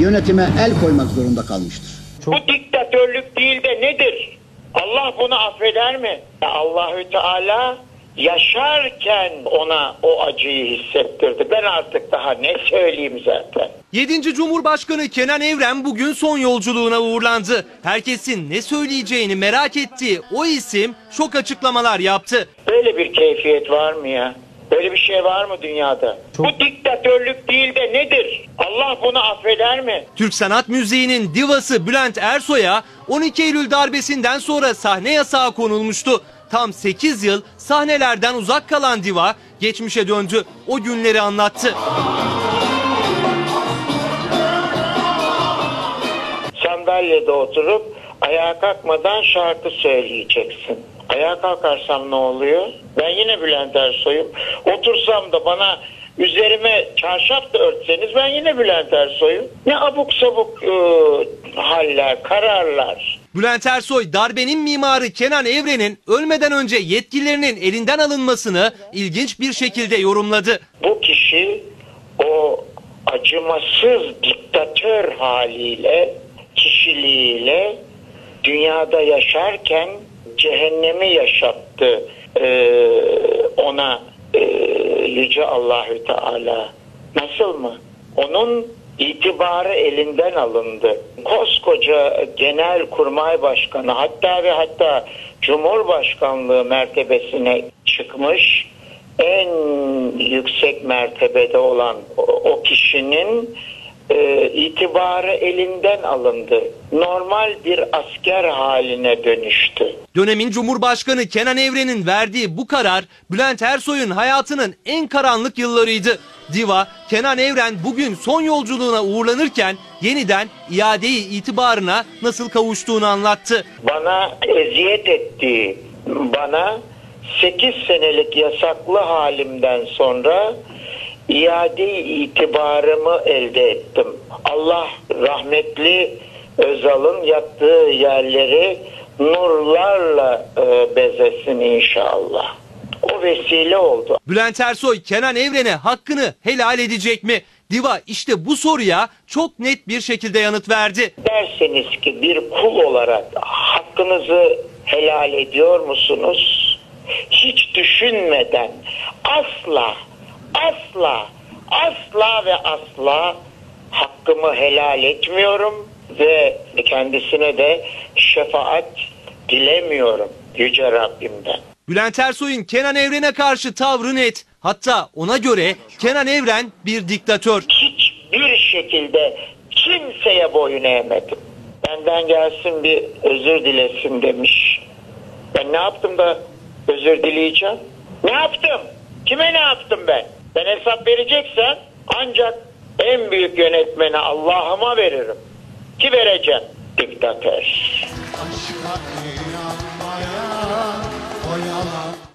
yönetime el koymak zorunda kalmıştır. Bu diktatörlük değil de nedir? Allah bunu affeder mi? Allahü Teala yaşarken ona o acıyı hissettirdi. Ben artık daha ne söyleyeyim zaten. 7. Cumhurbaşkanı Kenan Evren bugün son yolculuğuna uğurlandı. Herkesin ne söyleyeceğini merak ettiği o isim şok açıklamalar yaptı. Böyle bir keyfiyet var mı ya? Böyle bir şey var mı dünyada? Bu diktatörlük değil de nedir? Allah bunu affeder mi? Türk Sanat Müziği'nin divası Bülent Ersoy'a 12 Eylül darbesinden sonra sahne yasağı konulmuştu. Tam 8 yıl sahnelerden uzak kalan diva geçmişe döndü. O günleri anlattı. Sandalyede oturup ayağa kalkmadan şarkı söyleyeceksin. Ayağa kalkarsam ne oluyor? Ben yine Bülent Ersoy'um. Otursam da bana üzerime çarşaf da örtseniz ben yine Bülent Ersoy'um. Ne abuk sabuk e, haller, kararlar. Bülent Ersoy darbenin mimarı Kenan Evren'in ölmeden önce yetkililerinin elinden alınmasını ilginç bir şekilde yorumladı. Bu kişi o acımasız diktatör haliyle, kişiliğiyle dünyada yaşarken cehennemi yaşattı ee, ona ee, Yüce Allahü Teala. Nasıl mı? Onun itibarı elinden alındı. Koskoca genel kurmay başkanı hatta ve hatta Cumhurbaşkanlığı mertebesine çıkmış en yüksek mertebede olan o, o kişinin e, itibarı elinden alındı. Normal bir asker haline dönüştü. Dönemin Cumhurbaşkanı Kenan Evren'in verdiği bu karar Bülent Ersoy'un hayatının en karanlık yıllarıydı. Diva Kenan Evren bugün son yolculuğuna uğurlanırken yeniden iadeyi itibarına nasıl kavuştuğunu anlattı. Bana eziyet ettiği, bana 8 senelik yasaklı halimden sonra iade itibarımı elde ettim. Allah rahmetli Özal'ın yattığı yerleri nurlarla e, bezesin inşallah. O vesile oldu. Bülent Ersoy Kenan Evren'e hakkını helal edecek mi? Diva işte bu soruya çok net bir şekilde yanıt verdi. Derseniz ki bir kul olarak hakkınızı helal ediyor musunuz? Hiç düşünmeden asla asla asla ve asla hakkımı helal etmiyorum ve kendisine de şefaat dilemiyorum Yüce Rabbimden. Bülent Ersoy'un Kenan Evren'e karşı tavrı net. Hatta ona göre Kenan Evren bir diktatör. Hiçbir şekilde kimseye boyun eğmedim. Benden gelsin bir özür dilesin demiş. Ben ne yaptım da özür dileyeceğim? Ne yaptım? Kime ne yaptım ben? Ben hesap vereceksen ancak en büyük yönetmeni Allah'ıma veririm. Ki vereceğim? Diktatör.